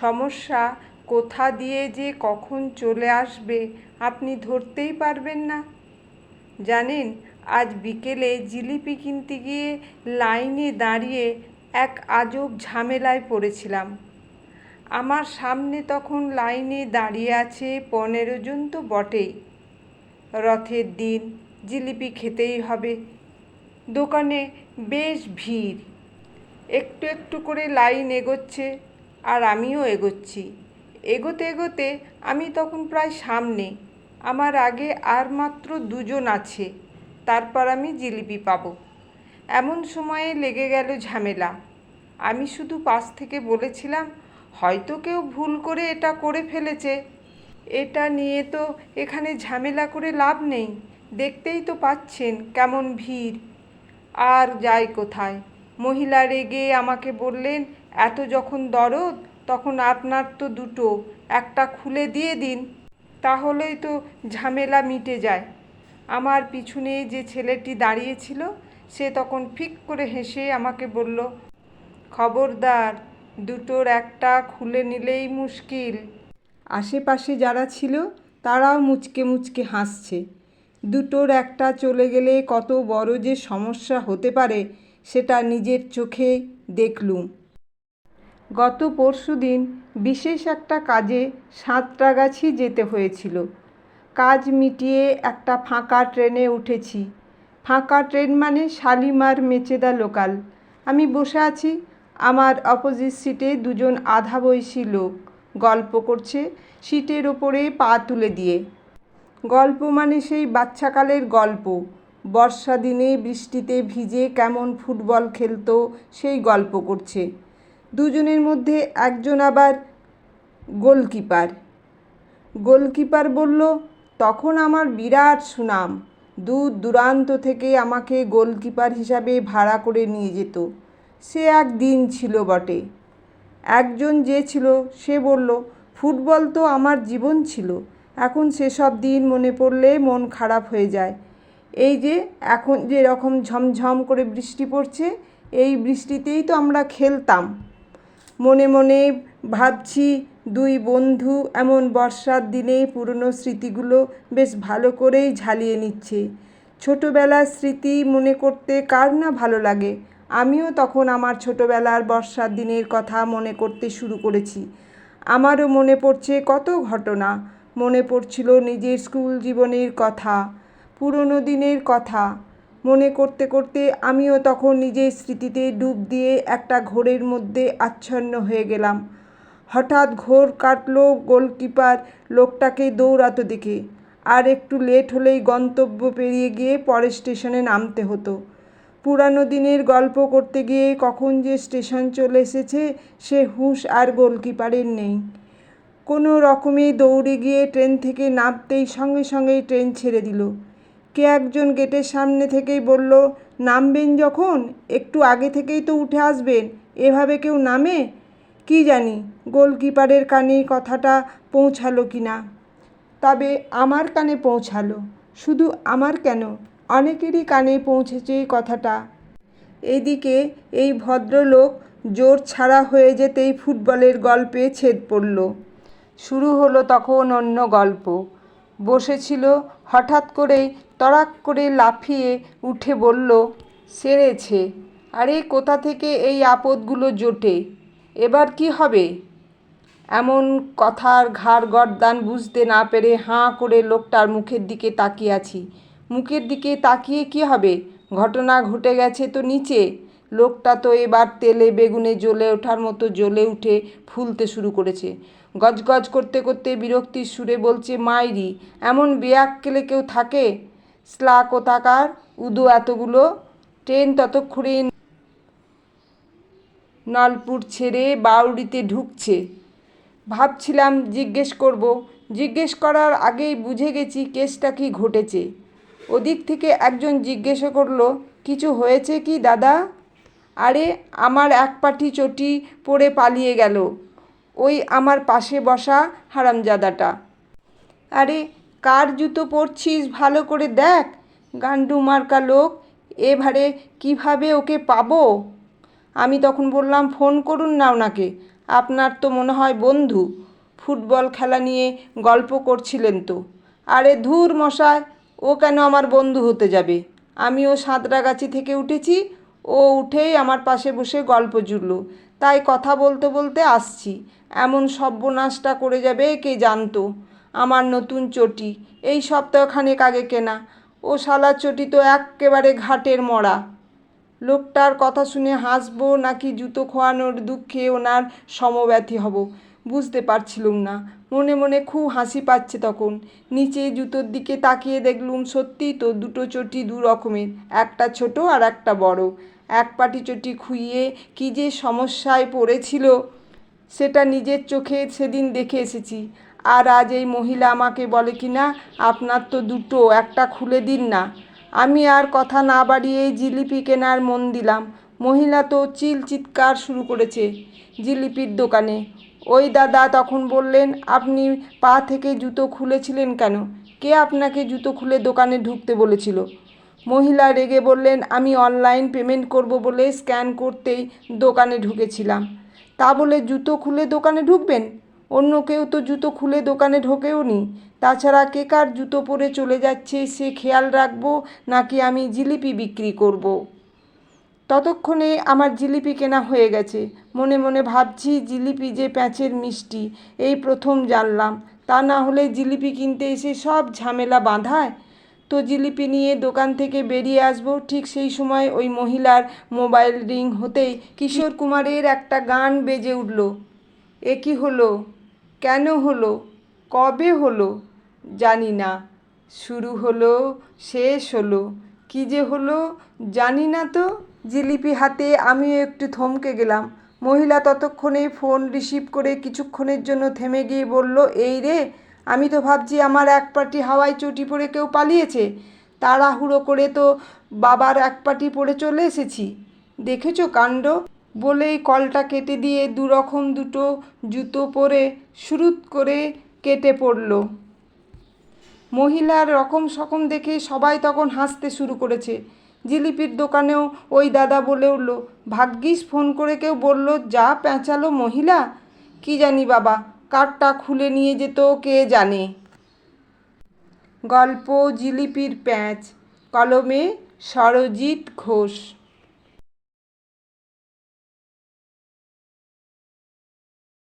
সমস্যা কোথা দিয়ে যে কখন চলে আসবে আপনি ধরতেই পারবেন না। জানেন, আজ বিকেলে জিলিপি কিনতে গিয়ে লাইনে দাঁড়িয়ে এক আজব ঝামেলায় পড়েছিলাম। আমার সামনে তখন লাইনে দাঁড়িয়ে আছে পনেরো জন তো বটেই। রথের দিন জিলিপি খেতেই হবে। দোকানে বেশ ভিড়। একটু একটু করে লাইন এগোচ্ছে। আর আমিও এগোচ্ছি। এগোতে এগোতে আমি তখন প্রায় সামনে, আমার আগে আর মাত্র দুজন আছে, তারপর আমি জিলিপি পাবো। এমন সময়ে লেগে গেল ঝামেলা। আমি শুধু পাশ থেকে বলেছিলাম, হয়তো কেউ ভুল করে এটা করে ফেলেছে। এটা নিয়ে তো এখানে ঝামেলা করে লাভ নেই। দেখতেই তো পাচ্ছেন কেমন ভিড়। আর যাই কোথায়। মহিলা রেগে আমাকে বললেন, এত যখন দরদ, তখন আপনার তো দুটো, একটা খুলে দিয়ে দিন, তাহলেই তো ঝামেলা মিটে যায়। আমার পিছনে যে ছেলেটি দাঁড়িয়েছিল, সে তখন ফিক করে হেসে আমাকে বলল, খবরদার, দুটোর একটা খুলে নিলেই মুশকিল। আশেপাশে যারা ছিল, তারাও মুচকে মুচকে হাসছে। দুটোর একটা চলে গেলে কত বড় যে সমস্যা হতে পারে সেটা নিজের চোখে দেখলুম। গত পরশু দিন বিশেষ একটা কাজে সাঁতরাগাছি যেতে হয়েছিল। কাজ মিটিয়ে একটা ফাঁকা ট্রেনে উঠেছি। ফাঁকা ট্রেন মানে শালিমার মেচেদা লোকাল। আমি বসে আছি, আমার অপোজিট সিটে দুজন আধা বয়সী লোক। গল্প করছে সিটের ওপরে পা তুলে দিয়ে। গল্প মানে সেই বাচ্চাকালের গল্প। বর্ষা দিনে বৃষ্টিতে ভিজে কেমন ফুটবল খেলতো সেই গল্প করছে। দুজনের মধ্যে একজন আবার গোলকিপার। গোলকিপার বলল, তখন আমার বিরাট সুনাম। দূর দূরান্ত থেকে আমাকে গোলকিপার হিসাবে ভাড়া করে নিয়ে যেত। সে এক দিন ছিল বটে। একজন যে ছিল, সে বলল, ফুটবল তো আমার জীবন ছিল। এখন সেসব দিন মনে পড়লে মন খারাপ হয়ে যায়। এই যে এখন যে রকম ঝমঝম করে বৃষ্টি পড়ছে, এই বৃষ্টিতেই তো আমরা খেলতাম। মনে মনে ভাবছি দুই বন্ধু এমন বর্ষার দিনে পুরনো স্মৃতিগুলো বেশ ভালো করেই ঝালিয়ে নিচ্ছে। ছোটোবেলার স্মৃতি মনে করতে কার না ভালো লাগে? আমিও তখন আমার ছোটোবেলার বর্ষার দিনের কথা মনে করতে শুরু করেছি। আমারও মনে পড়ছে কত ঘটনা, মনে পড়ছিল নিজের স্কুল জীবনের কথা। পুরনো দিনের কথা। মনে করতে করতে আমিও তখন নিজের স্মৃতিতে ডুব দিয়ে একটা ঘোরের মধ্যে আচ্ছন্ন হয়ে গেলাম। হঠাৎ ঘোর কাটলো গোলকিপার লোকটাকে দৌড়াতে দেখে। আর একটু লেট হলেই গন্তব্য পেরিয়ে গিয়ে পরের স্টেশনে নামতে হতো। পুরানো দিনের গল্প করতে গিয়ে কখন যে স্টেশন চলে এসেছে, সে হুঁশ আর গোলকিপারের নেই। কোনো রকমে দৌড়ে গিয়ে ট্রেন থেকে নামতেই সঙ্গে সঙ্গেই ট্রেন ছেড়ে দিল। কে একজন গেটের সামনে থেকেই বলল, নামবেন যখন? একটু আগে থেকেই তো উঠে আসবেন। এভাবে কেউ নামে? কি জানি, গোলকিপারের কানে কথাটা পৌঁছালো কি না। তবে আমার কানে পৌঁছালো। শুধু আমার কেন? অনেকেরই কানে পৌঁছেছে কথাটা। এদিকে এই ভদ্রলোক জোর ছাড়া হয়ে যেতেই ফুটবলের গল্পে ছেদ পড়ল। শুরু হলো তখন অন্য গল্প। বসেছিল হঠাৎ করেই তড়াক করে লাফিয়ে উঠে বলল, সেরেছে। আরে, কোথা থেকে এই আপদগুলো জোটে? এবার কি হবে? এমন কথার ঘাড় গর্দান বুঝতে না পেরে হাঁ করে লোকটার মুখের দিকে তাকিয়ে আছি। মুখের দিকে তাকিয়ে কি হবে? ঘটনা ঘটে গেছে তো নিচে। লোকটা তো এবার তেলে বেগুনে জ্বলে ওঠার মতো জ্বলে উঠে ফুলতে শুরু করেছে। গজগজ করতে করতে বিরক্তির সুরে বলছে, মাইরি, এমন বেয়াক্কেলে কেউ থাকে? স্লা কোথাকার, উদু এতগুলো, ট্রেন ততক্ষণে নলপুর ছেড়ে বাউড়িতে ঢুকছে। ভাবছিলাম জিজ্ঞেস করব, জিজ্ঞেস করার আগেই বুঝে গেছি কেসটা কি ঘটেছে। ওদিক থেকে একজন জিজ্ঞেস করল, কিছু হয়েছে কি দাদা? আরে, আমার এক পাটি চটি পড়ে পালিয়ে গেল, ওই আমার পাশে বসা হারামজাদাটা। আরে কার জুতো পরছিস? ভালো করে দেখ। গান্ডু মার্কা লোক, এবারে কীভাবে ওকে পাবো? আমি তখন বললাম, ফোন করুন না ওনাকে। আপনার তো মনে হয় বন্ধু। ফুটবল খেলা নিয়ে গল্প করছিলেন তো। আরে ধুর মশায় ও কেন আমার বন্ধু হতে যাবে? আমিও সাঁতরাগাছি থেকে উঠেছি, ও উঠেই আমার পাশে বসে গল্প জুড়লো। তাই কথা বলতে বলতে আসছি। এমন সর্বনাশটা করে যাবে কে জানতো। আমার নতুন চটি। এই সপ্তাহখানেক আগে কেনা। ও শালা চটি তো এক্কেবারে ঘাটের মরা। লোকটার কথা শুনে হাসবো নাকি জুতো খোয়ানোর দুঃখে ওনার সমব্যথী হব। বুঝতে পারছিলুম না। মনে মনে খুব হাসি পাচ্ছে তখন। নিচে জুতোর দিকে তাকিয়ে দেখলুম সত্যিই তো দুটো চটি দু রকমের, একটা ছোট আর একটা বড়। এক পাটি চটি খুইয়ে কী যে সমস্যায় পড়েছিল, সেটা নিজের চোখে সেদিন দেখে এসেছি। আর আজ এই মহিলা আমাকে বলে কি না, আপনার তো দুটো, একটা খুলে দিন না। আমি আর কথা না বাড়িয়ে জিলিপি কেনার মন দিলাম। মহিলা তো চিল চিৎকার শুরু করেছে জিলিপির দোকানে। ওই দাদা তখন বললেন, আপনি পা থেকে জুতো খুলেছিলেন কেন? কে আপনাকে জুতো খুলে দোকানে ঢুকতে বলেছিল? মহিলা রেগে বললেন, আমি অনলাইন পেমেন্ট করব বলে স্ক্যান করতেই দোকানে ঢুকেছিলাম। তা বলে জুতো খুলে দোকানে ঢুকবেন? অন্য কেউ তো জুতো খুলে দোকানে ঢোকেও নি। তাছাড়া কে কার জুতো পরে চলে যাচ্ছে সে খেয়াল রাখব, নাকি আমি জিলিপি বিক্রি করব। ততক্ষণে আমার জিলিপি কেনা হয়ে গেছে। মনে মনে ভাবছি জিলিপি যে প্যাঁচের মিষ্টি, এই প্রথম জানলাম। তা না হলে জিলিপি কিনতে এসে সব ঝামেলা বাঁধায়? তো জিলিপি নিয়ে দোকান থেকে বেরিয়ে আসব। ঠিক সেই সময় ওই মহিলার মোবাইল রিং হতেই কিশোর কুমারের একটা গান বেজে উঠল। এ কি হলো? কেন হলো? কবে হলো? জানি না। শুরু হলো, শেষ হলো। কি যে হলো জানি না তো। জিলিপি হাতে আমিও একটু থমকে গেলাম। মহিলা ততক্ষণে ফোন রিসিভ করে কিছুক্ষণের জন্য থেমে গিয়ে বলল, এই রে, আমি তো ভাবছি আমার এক পাটি হাওয়ায় চটি পড়ে কেউ পালিয়েছে। তাড়াহুড়ো করে তো বাবার এক পাটি পড়ে চলে এসেছি। দেখেছ কাণ্ড? বলেই কলটা কেটে দিয়ে দুরকম দুটো জুতো পরে শুরুত করে কেটে পড়ল। মহিলার রকম সকম দেখে সবাই তখন হাসতে শুরু করেছে। জিলিপির দোকানেও ওই দাদা বলে উঠল, ভাগ্যিস ফোন করে কেউ বলল, যা পেঁচালো মহিলা? কি জানি বাবা, কার্ডটা খুলে নিয়ে যেত, কে জানে? গল্প, জিলিপির প্যাঁচ, কলমে সরজিৎ ঘোষ।